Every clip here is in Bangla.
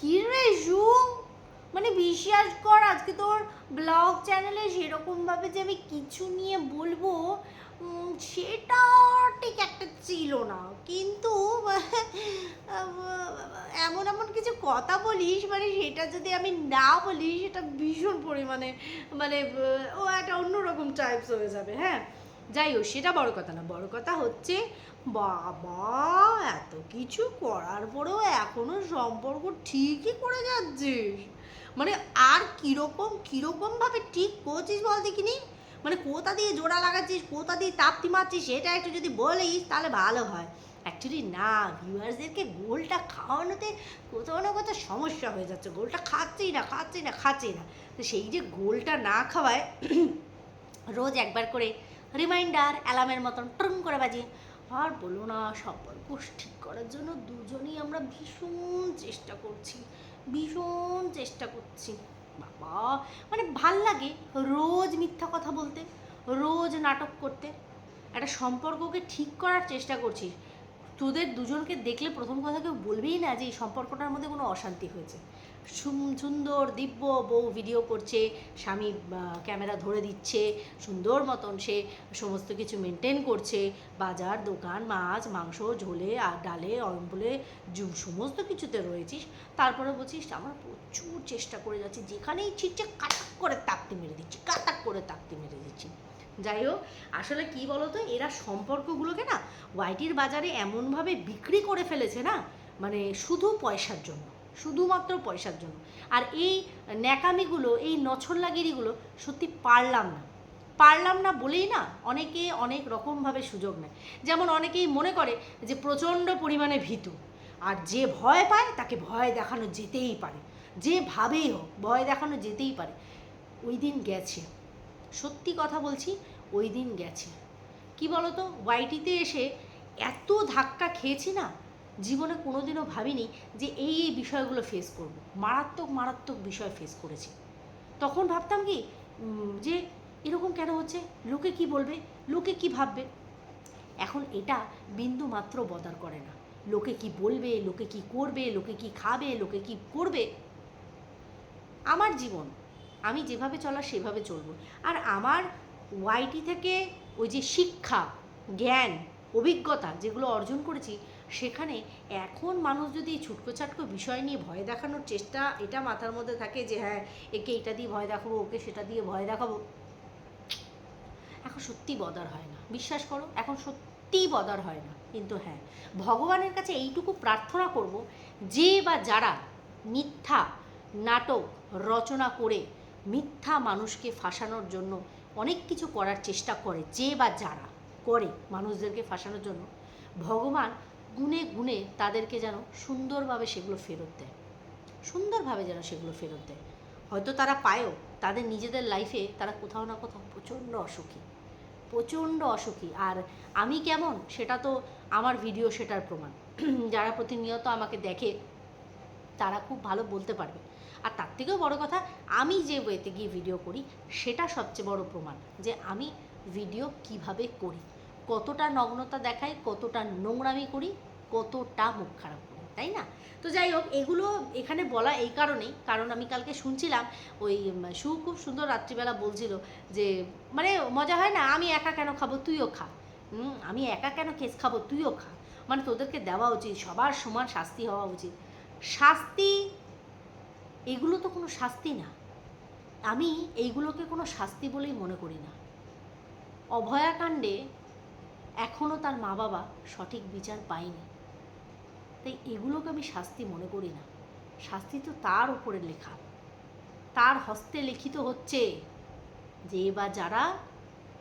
কি রে জুম মানে বিশ্বাস কর, আজকে তোর ব্লগ চ্যানেলে সেরকমভাবে যে আমি কিছু নিয়ে বলব সেটা ঠিক একটা ছিল না। কিন্তু, এমন এমন কিছু কথা বলিস মানে সেটা যদি আমি না বলি, সেটা ভীষণ পরিমাণে মানে ও একটা অন্যরকম টাইপস হয়ে যাবে হ্যাঁ? যাই হোক, সেটা বড় কথা না। বড় কথা হচ্ছে বাবা, এত কিছু করার পরেও এখনও সম্পর্ক ঠিকই করে যাচ্ছিস। মানে আর কীরকম কীরকম ভাবে ঠিক করছিস বল দেখিনি? মানে কোথা দিয়ে জোড়া লাগাচ্ছিস, কোথা দিয়ে তাপ্তি মারছিস, সেটা একটু যদি বলিস তাহলে ভালো হয়। অ্যাকচুয়ালি না ভিউয়ার্সদেরকে গোলটা খাওয়ানোতে কোথাও না কোথাও সমস্যা হয়ে যাচ্ছে। গোলটা খাচ্ছেই না খাচ্ছেই না খাচ্ছেই না। তো সেই যে গোলটা না খাওয়ায়, রোজ একবার করে রিমাইন্ডার অ্যালার্মের মতন ট্রুং করে বাজিয়ে আর বলো না সম্পর্ক ঠিক করার জন্য দুজনেই আমরা ভীষণ চেষ্টা করছি, ভীষণ চেষ্টা করছি। বাবা মানে ভালো লাগে রোজ মিথ্যা কথা বলতে, রোজ নাটক করতে। একটা সম্পর্ককে ঠিক করার চেষ্টা করছিস তোদের দুজনকে দেখলে প্রথম কথা কেউ বলবেই না যে এই সম্পর্কটার মধ্যে কোনো অশান্তি হয়েছে। সুন্দর দিব্য বউ ভিডিও করছে, স্বামী ক্যামেরা ধরে দিচ্ছে, সুন্দর মতন সে সমস্ত কিছু মেনটেন করছে। বাজার, দোকান, মাছ, মাংস, ঝোলে আর ডালে, অম্বলে সমস্ত কিছুতে রয়েছিস। তারপরে বলছিস, আমরা প্রচুর চেষ্টা করে যাচ্ছি। যেখানেই ছিটছে, কাটাক করে তাকতে মেরে দিচ্ছি, কাটাক করে তাকতে মেরে দিচ্ছি। যাই হোক, আসলে কি বলতো, এরা সম্পর্কগুলোকে না ওয়াইটির বাজারে এমনভাবে বিক্রি করে ফেলেছে না মানে শুধু পয়সার জন্য। শুধুমাত্র পয়সার জন্য। আর এই ন্যাকামিগুলো, এই নছল্লাগিরিগুলো সত্যি পারলাম না। পারলাম না বলেই না অনেকে অনেক রকমভাবে সুযোগ নেয়। যেমন অনেকেই মনে করে যে প্রচণ্ড পরিমাণে ভীতু। আর যে ভয় পায় তাকে ভয় দেখানো যেতেই পারে। যেভাবেই হোক, ভয় দেখানো যেতেই পারে। ওই দিন গেছে। সত্যি কথা বলছি, ওই দিন গেছে। কি বলতো, ওয়াইটিতে এসে এত ধাক্কা খেয়েছি না জীবনে কোনোদিনও ভাবিনি যে এই এই বিষয়গুলো ফেস করব। মারাত্মক মারাত্মক বিষয় ফেস করেছি। তখন ভাবতাম কি যে এরকম কেন হচ্ছে? লোকে কি বলবে? লোকে কি ভাববে? এখন এটা বিন্দু মাত্র বদার করে না। লোকে কি বলবে? লোকে কি করবে? লোকে কি খাবে? লোকে কি করবে? আমার জীবন, আমি যেভাবে চলার সেভাবে চলবো। আর আমার ওয়াইটি থেকে ওই যে শিক্ষা, জ্ঞান, অভিজ্ঞতা যেগুলো অর্জন করেছি সেখানে এখন মানুষ যদি ছুটকো ছাটকো বিষয় নিয়ে ভয় দেখানোর চেষ্টা, এটা মাথার মধ্যে থাকে যে হ্যাঁ একে এটা দিয়ে ভয় দেখাবো, ওকে সেটা দিয়ে ভয় দেখাবো। এখন সত্যি বদার হয় না। বিশ্বাস করো, এখন সত্যি বদার হয় না। কিন্তু হ্যাঁ ভগবানের কাছে এইটুকু প্রার্থনা করব, যে বা যারা মিথ্যা নাটক রচনা করে মিথ্যা মানুষকে ফাঁসানোর জন্য অনেক কিছু করার চেষ্টা করে, যে বা যারা করে মানুষদেরকে ফাঁসানোর জন্য, ভগবান গুণে গুনে তাদেরকে যেন সুন্দরভাবে সেগুলো ফেরত দেয়। সুন্দরভাবে যেন সেগুলো ফেরত দেয়। হয়তো তারা পায়ও, তাদের নিজেদের লাইফে তারা কোথাও না কোথাও প্রচণ্ড অসুখী। প্রচণ্ড অসুখী। আর আমি কেমন, সেটা তো আমার ভিডিও সেটার প্রমাণ। যারা প্রতিনিয়ত আমাকে দেখে, তারা খুব ভালো বলতে পারবে। আর তার থেকেও বড় কথা, আমি যে ওয়েতে গিয়ে ভিডিও করি, সেটা সবচেয়ে বড় প্রমাণ যে আমি ভিডিও কীভাবে করি। কতটা নগ্নতা দেখাই, কতটা নোংরামি করি, কতটা মুখ খারাপ করি, তাই না? তো যাই হোক, এগুলো এখানে বলা এই কারণেই, কারণ আমি কালকে শুনছিলাম, ওই সু খুব সুন্দর রাত্রিবেলা বলছিল যে মানে মজা হয় না? আমি একা কেন খাব? তুইও খা। আমি একা কেন কেস খাব? তুইও খা। মানে তোদেরকে দেওয়া উচিত, সবার সমান শাস্তি হওয়া উচিত। শাস্তি? এগুলো তো কোনো শাস্তি না। আমি এইগুলোকে কোনো শাস্তি বলেই মনে করি না। অভয়াকাণ্ডে এখনও তার মা বাবা সঠিক বিচার পায়নি। তাই এগুলোকে আমি শাস্তি মনে করি না। শাস্তি তো তার উপরে লেখা। তার হস্তে লিখিত হচ্ছে যে বা যারা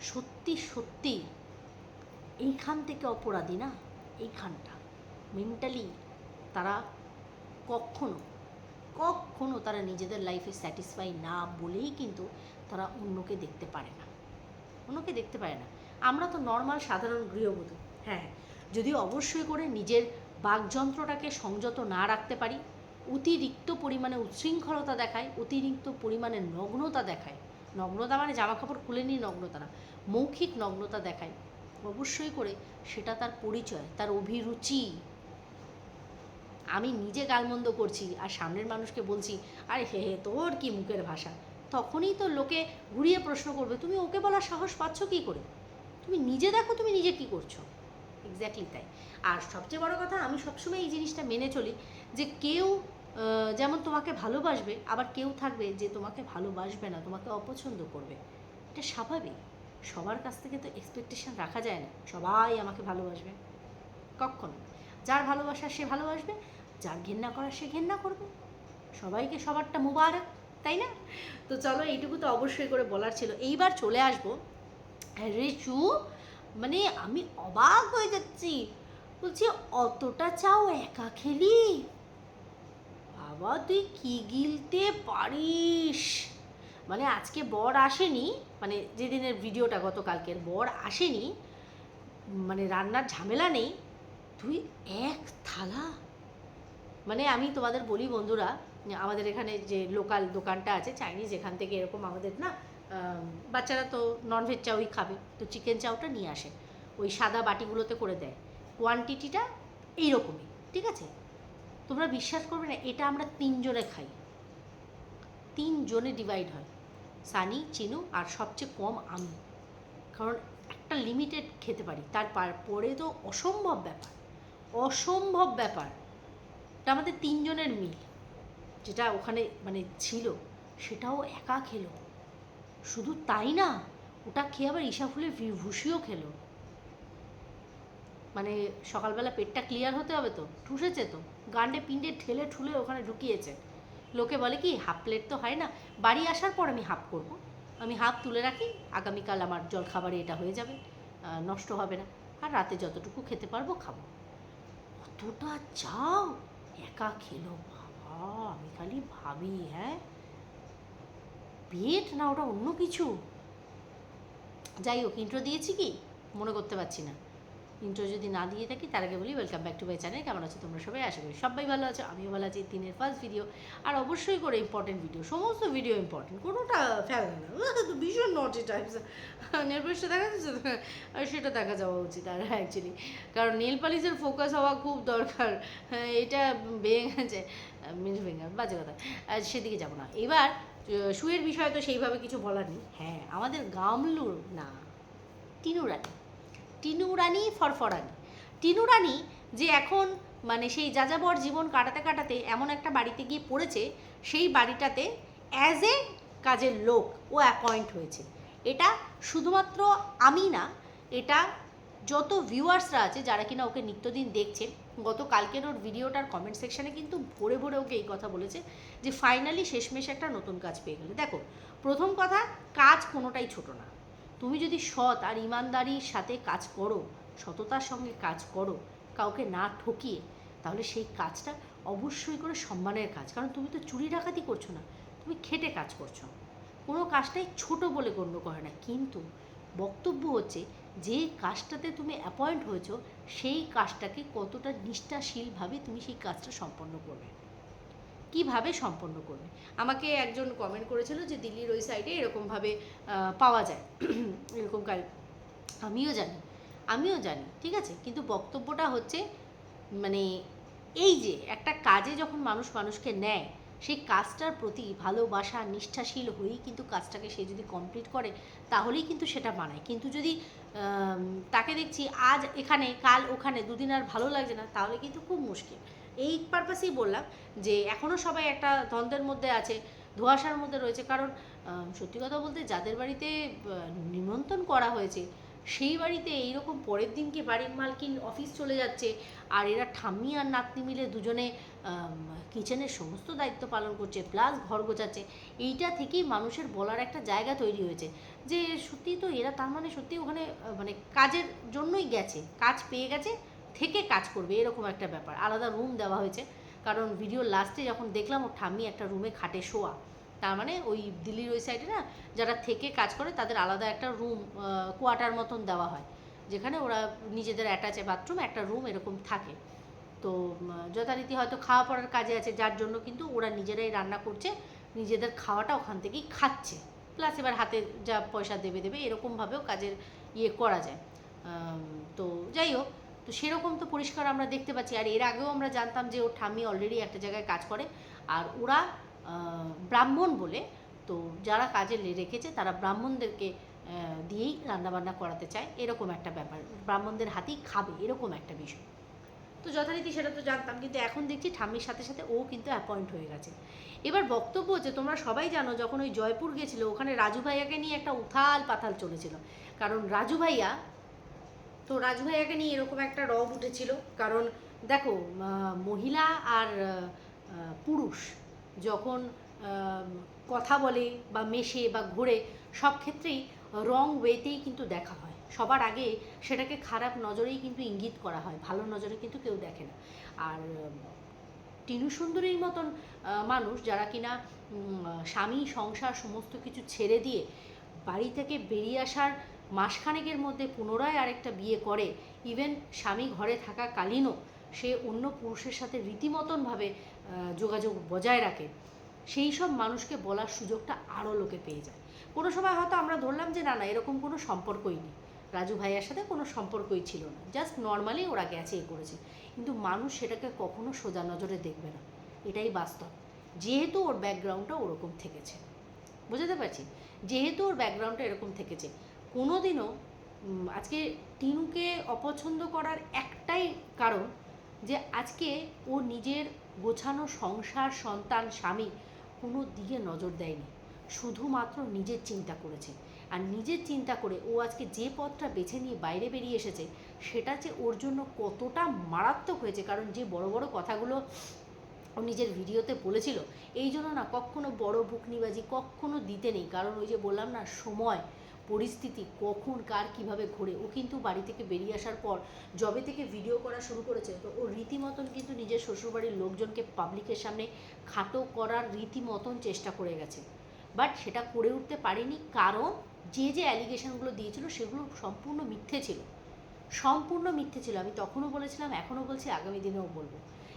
সত্যি সত্যি এইখান থেকে অপরাধী না, এইখানটা। মেন্টালি তারা কখনো কখনো তারা নিজেদের লাইফে স্যাটিসফাই না বলেই কিন্তু তারা অন্যকে দেখতে পারে না। অন্যকে দেখতে পারে না। আমরা তো নর্মাল সাধারণ গৃহবধূ। হ্যাঁ যদি অবশ্যই করে নিজের বাকযন্ত্রটাকে সংযত না রাখতে পারি, অতিরিক্ত পরিমাণে উচ্ছৃঙ্খলতা দেখায়, অতিরিক্ত পরিমাণে নগ্নতা দেখায়, নগ্নতা মানে জামা কাপড় খুলে নিয়ে নগ্নতা না, মৌখিক নগ্নতা দেখায়, অবশ্যই করে সেটা তার পরিচয়, তার অভিরুচি। আমি নিজে গালমন্দ করছি আর সামনের মানুষকে বলছি, আরে হে হে, তোর কি মুখের ভাষা? তখনই তো লোকে ঘুরিয়ে প্রশ্ন করবে, তুমি ওকে বলার সাহস পাচ্ছ কী করে? তুমি নিজে দেখো তুমি নিজে কি করছ। এক্স্যাক্টলি তাই। আর সবচেয়ে বড় কথা, আমি সবসময় এই জিনিসটা মেনে চলি যে কেউ যেমন তোমাকে ভালোবাসবে, আবার কেউ থাকবে যে তোমাকে ভালোবাসবে না, তোমাকে অপছন্দ করবে। এটা স্বাভাবিক। সবার কাছ থেকে তো এক্সপেকটেশন রাখা যায় না। সবাই আমাকে ভালোবাসবে। কখনো। যার ভালোবাসা সে ভালোবাসবে, যার ঘেন্না করা সে ঘেন্না করবে। সবাইকে সবারটা মুবারক, তাই না? তো চলো, এইটুকু তো অবশ্যই করে বলার ছিল। এইবার চলে আসব রেচু মানে আমি অবাক হয়ে যাচ্ছি। বলছি, অতটা চাও একা খেলি? বাবা, তুই কি গিলতে পারিস? মানে আজকে বর আসেনি মানে যেদিনের ভিডিওটা গতকালকের, বর আসেনি মানে রান্নার ঝামেলা নেই। তুই এক থালা? মানে আমি তোমাদের বলি বন্ধুরা, আমাদের এখানে যে লোকাল দোকানটা আছে, চাইনিজ এখান থেকে এরকম আমাদের না বাচ্চারা তো ননভেজ চাউই খাবে, তো চিকেন চাউটা নিয়ে আসে। ওই সাদা বাটিগুলোতে করে দেয়। কোয়ান্টিটিটা এইরকমই, ঠিক আছে? তোমরা বিশ্বাস করবে না, এটা আমরা তিনজনে খাই। তিনজনে ডিভাইড হয়, সানি, চিনু, আর সবচেয়ে কম আমি। কারণ একটা লিমিটেড খেতে পারি, তার পরে তো অসম্ভব ব্যাপার। অসম্ভব ব্যাপার। এটা আমাদের তিনজনের মিল, যেটা ওখানে মানে ছিল, সেটাও একা খেলো। শুধু তাই না, ওটা খেয়ে আবার ঈশা ফুলের ভুসিও খেলো। মানে সকালবেলা পেটটা ক্লিয়ার হতে হবে তো, ঠুসেছে তো। গান্ডে পিণ্ডে ঠেলে ঠুলে ওখানে ঢুকিয়েছে। লোকে বলে কি হাফ প্লেট তো হয় না। বাড়ি আসার পর আমি হাফ করব। আমি হাফ তুলে রাখি, আগামীকাল আমার জলখাবারে এটা হয়ে যাবে। নষ্ট হবে না। আর রাতে যতটুকু খেতে পারব খাব। অতটা চাও? একা খেলো? বাবা, আমি খালি ভাবি হ্যাঁ? পেট না ওটা অন্য কিছু? যাই হোক ইন্ট্রো দিয়েছি কি? মনে করতে পারছি না। ইন্ট্রো যদি না দিয়ে থাকি তার আগে বলি welcome back to my channel কেমন আছো তোমরা সবাই? আশা করি সবাই ভালো আছো। আমিও ভালো আছি। দিনের ফার্স্ট ভিডিও আর অবশ্যই করে ইম্পর্টেন্ট ভিডিও সমস্ত ভিডিও ইম্পর্টেন্ট কোনোটা ফেলে না। ভীষণ নটি টাইপস নেল পালিশটা দেখা যাচ্ছে সেটা দেখা যাওয়া উচিত আর অ্যাকচুয়ালি কারণ নেল পালিশের ফোকাস হওয়া খুব দরকার। হ্যাঁ, এটা ভেঙে গেছে। মিস ভেঙে বাজে কথা। সেদিকে যাব না। এবার শুয়ের বিষয়ে তো সেইভাবে কিছু বলার নেই। হ্যাঁ আমাদের গামলুর না, টিনু রানী। টিনু রানী ফরফরানি। টিনু রানী যে এখন মানে সেই যাযাবর জীবন কাটাতে কাটাতে এমন একটা বাড়িতে গিয়ে পড়েছে, সেই বাড়িটাতে অ্যাজ এ কাজের লোক ও অ্যাপয়েন্ট হয়েছে। এটা শুধুমাত্র আমি না, এটা যত ভিউয়ার্সরা আছে যারা কিনা ওকে নিত্যদিন দেখছে গত কালকের ওর ভিডিওটার কমেন্ট সেকশনে কিন্তু ভরে ভরে ওকে এই কথা বলেছে যে ফাইনালি শেষমেশ একটা নতুন কাজ পেয়ে গেলে। দেখো, প্রথম কথা, কাজ কোনোটাই ছোট না। তুমি যদি সৎ আর ইমানদারির সাথে কাজ করো, সততার সঙ্গে কাজ করো, কাউকে না ঠকিয়ে, তাহলে সেই কাজটা অবশ্যই করে সম্মানের কাজ। কারণ তুমি তো চুরি ডাকাতি করছ না, তুমি খেটে কাজ করছ। কোনো কাজটাই ছোট বলে গণ্য করে না। কিন্তু বক্তব্য হচ্ছে যে কাজটাতে তুমি অ্যাপয়েন্ট হয়েছো, সেই কাজটাকে কতটা নিষ্ঠাশীলভাবে তুমি সেই কাজটা সম্পন্ন করবে? কীভাবে সম্পন্ন করবে? আমাকে একজন কমেন্ট করেছিল যে দিল্লির ওই সাইডে এরকমভাবে পাওয়া যায়। এরকম আমিও জানি আমিও জানি, ঠিক আছে? কিন্তু বক্তব্যটা হচ্ছে মানে এই যে একটা কাজে যখন মানুষ মানুষকে নেয় সেই কাজটার প্রতি ভালোবাসা, নিষ্ঠাশীল হয়েই কিন্তু কাজটাকে সে যদি কমপ্লিট করে, তাহলেই কিন্তু সেটা মানায়। কিন্তু যদি তাকে দেখছি আজ এখানে, কাল ওখানে, দুদিন আর ভালো লাগছে না, তাহলে কিন্তু খুব মুশকিল। এই পারপাসেই বললাম যে এখনও সবাই একটা দ্বন্দ্বের মধ্যে আছে, ধোঁয়াশার মধ্যে রয়েছে, কারণ সত্যি কথা বলতে যাদের বাড়িতে নিমন্ত্রণ করা হয়েছে সেই বাড়িতে এইরকম পরের দিনকে বাড়ির মালকিন অফিস চলে যাচ্ছে। আর এরা ঠাম্মি আর নাতনি মিলে দুজনে কিচেনের সমস্ত দায়িত্ব পালন করছে প্লাস ঘর গোছাচ্ছে। এইটা থেকেই মানুষের বলার একটা জায়গা তৈরি হয়েছে। যে সত্যি তো এরা তার মানে সত্যি ওখানে মানে কাজের জন্যই গেছে। কাজ পেয়ে গেছে, থেকে কাজ করবে, এরকম একটা ব্যাপার। আলাদা রুম দেওয়া হয়েছে। কারণ ভিডিও লাস্টে যখন দেখলাম ও ঠাম্মি একটা রুমে খাটে শোয়া। তার মানে ওই দিল্লির ওই সাইডে না, যারা থেকে কাজ করে তাদের আলাদা একটা রুম কোয়ার্টার মতন দেওয়া হয়। যেখানে ওরা নিজেদের অ্যাটাচে বাথরুম একটা রুম এরকম থাকে। তো যথারীতি হয়তো খাওয়া পড়ার কাজে আছে, যার জন্য কিন্তু ওরা নিজেরাই রান্না করছে, নিজেদের খাওয়াটা ওখান থেকেই খাচ্ছে। প্লাস এবার হাতে যা পয়সা দেবে দেবে, এরকমভাবেও কাজের ইয়ে করা যায়। তো যাই হোক, তো সেরকম তো পরিষ্কার আমরা দেখতে পাচ্ছি। আর এর আগেও আমরা জানতাম যে ওর ঠাম্মি অলরেডি একটা জায়গায় কাজ করে। আর ওরা ব্রাহ্মণ বলে, তো যারা কাজে রেখেছে তারা ব্রাহ্মণদেরকে দিয়েই রান্নাবান্না করাতে চায়। এরকম একটা ব্যাপার। ব্রাহ্মণদের হাতেই খাবে, এরকম একটা বিষয়। তো যথারীতি সেটা তো জানতাম, কিন্তু এখন দেখছি ঠাম্মির সাথে সাথে ও কিন্তু অ্যাপয়েন্ট হয়ে গেছে। এবার বক্তব্য হচ্ছে, তোমরা সবাই জানো, যখন ওই জয়পুর গেছিল ওখানে রাজু ভাইয়াকে নিয়ে একটা উথাল পাথাল চলেছিল। কারণ রাজু ভাইয়া, তো রাজু ভাইয়াকে নিয়ে এরকম একটা রব উঠেছিল। কারণ দেখো মহিলা আর পুরুষ যখন কথা বলে বা মেশে বা ঘোরে, সব ক্ষেত্রেই রং ওয়েতেই কিন্তু দেখা হয়। সবার আগে সেটাকে খারাপ নজরেই কিন্তু ইঙ্গিত করা হয়, ভালো নজরে কিন্তু কেউ দেখে না। আর, টিনু সুন্দরীর মতন মানুষ যারা কিনা স্বামী, সংসার সমস্ত কিছু ছেড়ে দিয়ে বাড়ি থেকে বেরিয়ে আসার মাসখানেকের মধ্যে পুনরায় আরেকটা বিয়ে করে ইভেন স্বামী ঘরে থাকাকালীনও সে অন্য পুরুষের সাথে রীতিমতনভাবে যোগাযোগ বজায় রাখে সেই সব মানুষকে বলার সুযোগটা আরও লোকে পেয়ে যায়। কোনো সময় হয়তো আমরা ধরলাম যে না না এরকম কোনো সম্পর্কই নেই। রাজু ভাইয়ার সাথে কোনো সম্পর্কই ছিল না। জাস্ট নর্মালি ওরা গেছে এ করেছে। কিন্তু মানুষ সেটাকে কখনো সোজা নজরে দেখবে না। এটাই বাস্তব। যেহেতু ওর ব্যাকগ্রাউন্ডটা ওরকম থেকেছে। বুঝতে পারছি? যেহেতু ওর ব্যাকগ্রাউন্ডটা এরকম থেকেছে কোনোদিনও উম, আজকে টিনুকে অপছন্দ করার একটাই কারণ যে আজকে ও নিজের গোছানো সংসার, সন্তান, স্বামী কোনো দিকে নজর দেয়নি। শুধুমাত্র নিজের চিন্তা করেছে। আর নিজের চিন্তা করে ও আজকে যে পথটা বেছে নিয়ে বাইরে বেরিয়ে এসেছে, সেটা যে ওর জন্য কতটা মারাত্মক হয়েছে, কারণ যে বড় বড় কথাগুলো ও নিজের ভিডিওতে বলেছিল, এই জন্য না কখনো বড় বুকনিবাজি কখনো দিতে নেই। কারণ ওই যে বললাম না, সময়। পরিস্থিতি কখন, কার কীভাবে ঘোরে, ও কিন্তু বাড়ি থেকে বেরিয়ে আসার পর জবে থেকে ভিডিও করা শুরু করেছে। তো ও রীতিমতন কিন্তু নিজের শ্বশুরবাড়ির লোকজনকে পাবলিকের সামনে খাটো করার রীতিমতন চেষ্টা করে গেছে। বাট সেটা করে উঠতে পারেনি কারণ যে যে অ্যালিগেশনগুলো দিয়েছিল সেগুলো সম্পূর্ণ মিথ্যে ছিল। সম্পূর্ণ মিথ্যে ছিল। আমি তখনও বলেছিলাম, এখনও বলছি, আগামী দিনেও বলব।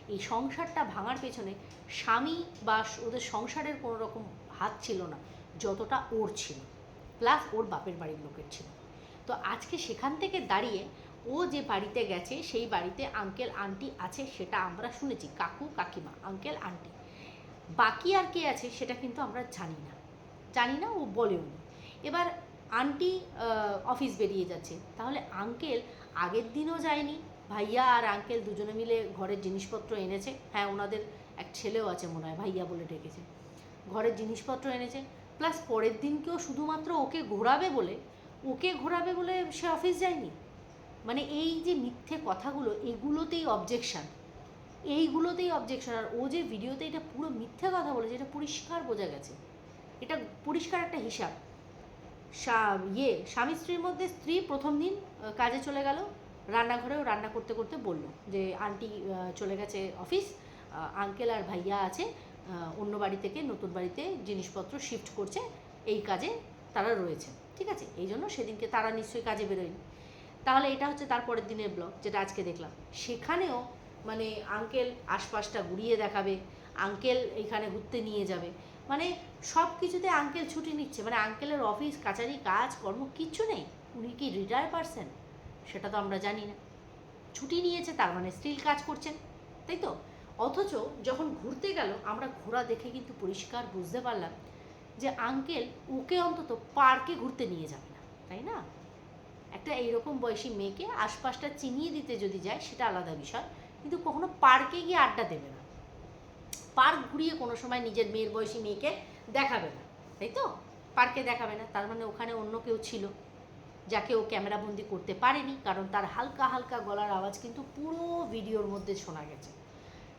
এই সংসারটা ভাঙার পেছনে স্বামী বা ওদের সংসারের কোনো রকম হাত ছিল না, যতটা ওর ছিল। প্লাস ওর বাপের বাড়ির লোকের ছিল। তো আজকে সেখান থেকে দাঁড়িয়ে ও যে বাড়িতে গেছে, সেই বাড়িতে আঙ্কেল আন্টি আছে সেটা আমরা শুনেছি, কাকু, কাকিমা আঙ্কেল আন্টি বাকি আর কে আছে সেটা কিন্তু আমরা জানি না। জানি না, ও বলেও এবার আন্টি অফিস বেরিয়ে যাচ্ছে। তাহলে আঙ্কেল আগের দিনও যায়নি। ভাইয়া আর আঙ্কেল দুজনে মিলে ঘরের জিনিসপত্র এনেছে। হ্যাঁ ওনাদের এক ছেলেও আছে মনে হয়, ভাইয়া বলে ডেকেছে। ঘরের জিনিসপত্র এনেছে। প্লাস পরের দিনকেও শুধুমাত্র ওকে ঘোরাবে বলে, ওকে ঘোরাবে বলে সে অফিস যায়নি? মানে এই যে মিথ্যে কথাগুলো, এগুলোতেই অবজেকশান এইগুলোতেই অবজেকশন আর ও যে ভিডিওতে এটা পুরো মিথ্যে কথা বলেছে, এটা পরিষ্কার বোঝা গেছে। এটা পরিষ্কার একটা হিসাব। ইয়ে স্বামী স্ত্রীর মধ্যে স্ত্রী প্রথম দিন কাজে চলে গেল, রান্নাঘরেও রান্না করতে করতে বলল যে, আন্টি চলে গেছে অফিস আঙ্কেল আর ভাইয়া আছে। অন্য বাড়ি থেকে নতুন বাড়িতে জিনিসপত্র শিফট করছে, এই কাজে তারা রয়েছে, ঠিক আছে? এই জন্য সেদিনকে তারা নিশ্চয়ই কাজে বেরোয়নি। তাহলে এটা হচ্ছে তার পরের দিনের ব্লগ যেটা আজকে দেখলাম। সেখানেও মানে আঙ্কেল আশপাশটা ঘুরিয়ে দেখাবে আঙ্কেল এখানে ঘুরতে নিয়ে যাবে। মানে সব কিছুতে আঙ্কেল ছুটি নিচ্ছে। মানে আঙ্কেলের অফিস কাচারি, কাজ, কর্ম কিচ্ছু নেই। উনি কি রিটায়ার পারসন সেটা তো আমরা জানি না। ছুটি নিয়েছে, তার মানে স্টিল কাজ করছেন, তাই তো? অথচ যখন ঘুরতে গেল, আমরা ঘোরা দেখে কিন্তু পরিষ্কার বুঝতে পারলাম যে আঙ্কেল ওকে অন্তত পার্কে ঘুরতে নিয়ে যাবে না, তাই না? একটা এইরকম বয়সী মেয়েকে আশপাশটা চিনিয়ে দিতে যদি যায়, সেটা আলাদা বিষয়। কিন্তু কখনো পার্কে গিয়ে আড্ডা দেবে না। পার্ক ঘুরিয়ে কোনো সময় নিজের মেয়ের বয়সী মেয়েকে দেখাবে না, তাই তো? পার্কে দেখাবে না, তার মানে ওখানে অন্য কেউ ছিল, যাকে ও ক্যামেরাবন্দি করতে পারেনি, কারণ তার হালকা হালকা গলার আওয়াজ কিন্তু পুরো ভিডিওর মধ্যে শোনা গেছে।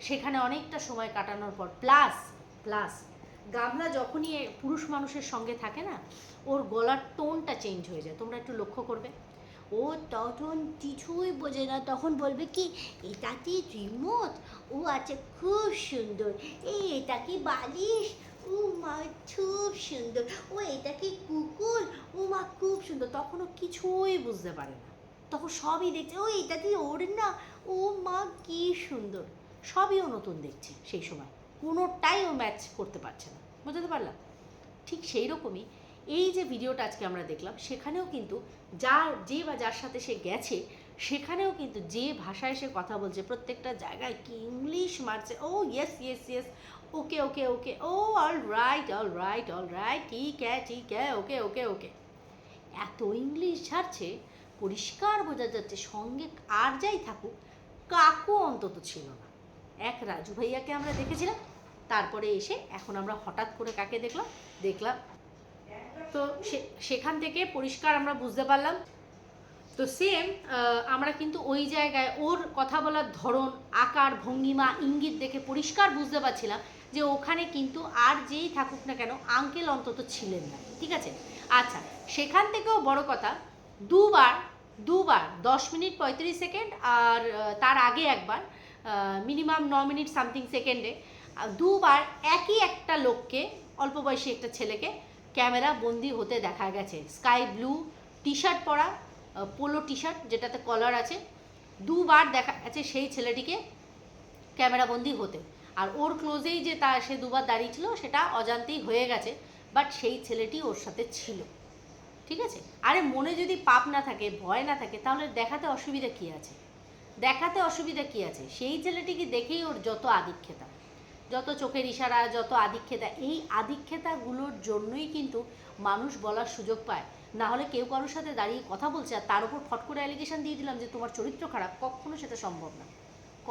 সেখানে অনেকটা সময় কাটানোর পর প্লাস প্লাস গামলা যখনই পুরুষ মানুষের সঙ্গে থাকে না, ওর গলার টোনটা চেঞ্জ হয়ে যায়। তোমরা একটু লক্ষ্য করবে। ও তখন কিছুই বোঝে না, তখন বলবে কি, এটা কি রিমোট? ও আছে খুব সুন্দর। এই এটা কি বালিশ? ও মা, খুব সুন্দর। ও, এটা কি কুকুর? ও মা, খুব সুন্দর। তখন ও কিছুই বুঝতে পারে না। তখন সবই দেখছে, ও, এটা কি ওর না ও মা, কি সুন্দর। সবই ও নতুন দেখছে সেই সময়। কোনোটাই ও ম্যাচ করতে পারছে না। বুঝতে পারলাম? ঠিক সেই রকমই এই যে ভিডিওটা আজকে আমরা দেখলাম, সেখানেও কিন্তু যার যে বা যার সাথে সে গেছে, সেখানেও কিন্তু যে ভাষায় সে কথা বলছে, প্রত্যেকটা জায়গায় কি ইংলিশ মারছে, ও yes yes yes okay okay okay oh all right all right all right ঠিক হ্যাঁ ঠিক হ্যাঁ ওকে ওকে ওকে এত ইংলিশ ছাড়ছে, পরিষ্কার বোঝা যাচ্ছে সঙ্গে আর যাই থাকুক, কাকু অন্তত ছিল না। এক রাজু ভাইয়াকে আমরা দেখেছিলাম। তারপরে এসে এখন আমরা হঠাৎ করে কাকে দেখলাম? দেখলাম। তো সেখান থেকে পরিষ্কার আমরা বুঝতে পারলাম। তো সেম আমরা কিন্তু ওই জায়গায় ওর কথা বলার ধরন, আকার, ভঙ্গিমা, ইঙ্গিত দেখে পরিষ্কার বুঝতে পারছিলাম যে ওখানে কিন্তু আর যেই থাকুক না কেন আঙ্কেল অন্তত ছিলেন না, ঠিক আছে? আচ্ছা সেখান থেকেও বড় কথা, দুবার দুবার, দশ মিনিট পঁয়ত্রিশ সেকেন্ড আর তার আগে একবার মিনিমাম ন মিনিট সামথিং সেকেন্ডে দুবার একই একটা লোককে, অল্প বয়সী একটা ছেলেকে ক্যামেরা বন্দি হতে দেখা গেছে। স্কাই ব্লু টি শার্ট পরা পোলো টি শার্ট যেটাতে কলার আছে। দুবার দেখা গেছে সেই ছেলেটিকে ক্যামেরাবন্দি হতে। আর ওর ক্লোজেই যে তা, সে দুবার দাঁড়িয়ে ছিল, সেটা অজান্তেই হয়ে গেছে। বাট সেই ছেলেটি ওর সাথে ছিল। ঠিক আছে? আরে মনে যদি পাপ না থাকে, ভয় না থাকে, তাহলে দেখাতে অসুবিধা কী আছে? দেখাতে অসুবিধা কী আছে? সেই ছেলেটিকে দেখেই ওর যত আদিক্ষেতা, যত চোখের ইশারা, যত আদিক্ষেতা, এই আদিক্ষেতাগুলোর জন্যই কিন্তু মানুষ বলার সুযোগ পায়। না হলে কেউ কারোর সাথে দাঁড়িয়ে কথা বলছে আর তার উপর ফট করে অ্যালিগেশন দিয়ে দিলাম যে তোমার চরিত্র খারাপ, কখনো সেটা সম্ভব না।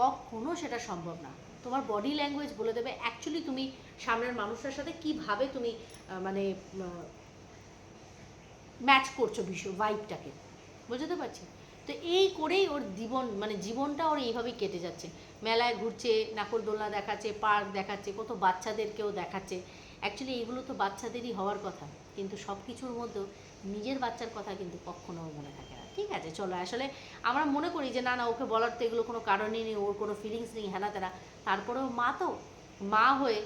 কখনো সেটা সম্ভব না। তোমার বডি ল্যাঙ্গুয়েজ বলে দেবে অ্যাকচুয়ালি তুমি সামনের মানুষটার সাথে কীভাবে তুমি মানে ম্যাচ করছ বিশ্ব ভাইবটাকে বুঝতে পারছি? তো এই করেই ওর জীবন মানে জীবনটা ওর এইভাবেই কেটে যাচ্ছে। মেলায় ঘুরছে নাকরদোলনা দেখাচ্ছে, পার্ক দেখাচ্ছে, কত বাচ্চাদেরকেও দেখাচ্ছে। অ্যাকচুয়ালি এগুলো তো বাচ্চাদেরই হওয়ার কথা, কিন্তু সব কিছুর মধ্যেও নিজের বাচ্চার কথা কিন্তু কখনো মনে থাকে না। ঠিক আছে, চলো, আসলে আমরা মনে করি যে না না, ওকে বলার তো এগুলো কোনো কারণই নেই, ওর কোনো ফিলিংস নেই হ্যানা তেনা। তারপরেও মা তো, মা হয়ে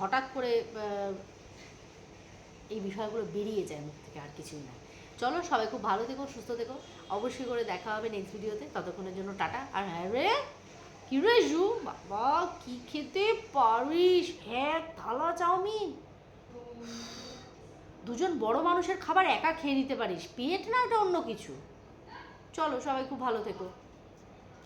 হঠাৎ করে এই বিষয়গুলো বেরিয়ে যায় মুখ থেকে আর কিছুই না। চলো, সবাই খুব ভালো থেকো, সুস্থ থেকো। অবশ্যই করে দেখা হবে নেক্সট ভিডিওতে ততক্ষণের জন্য টাটা। আর হ্যাঁ রে, কি রে জু? বাবা, কি খেতে পারিস? এক থালা, চাউমিন? দুজন বড় মানুষের খাবার একা খেয়ে নিতে পারিস। পেট না ওটা অন্য কিছু। চলো সবাই খুব ভালো থেকো।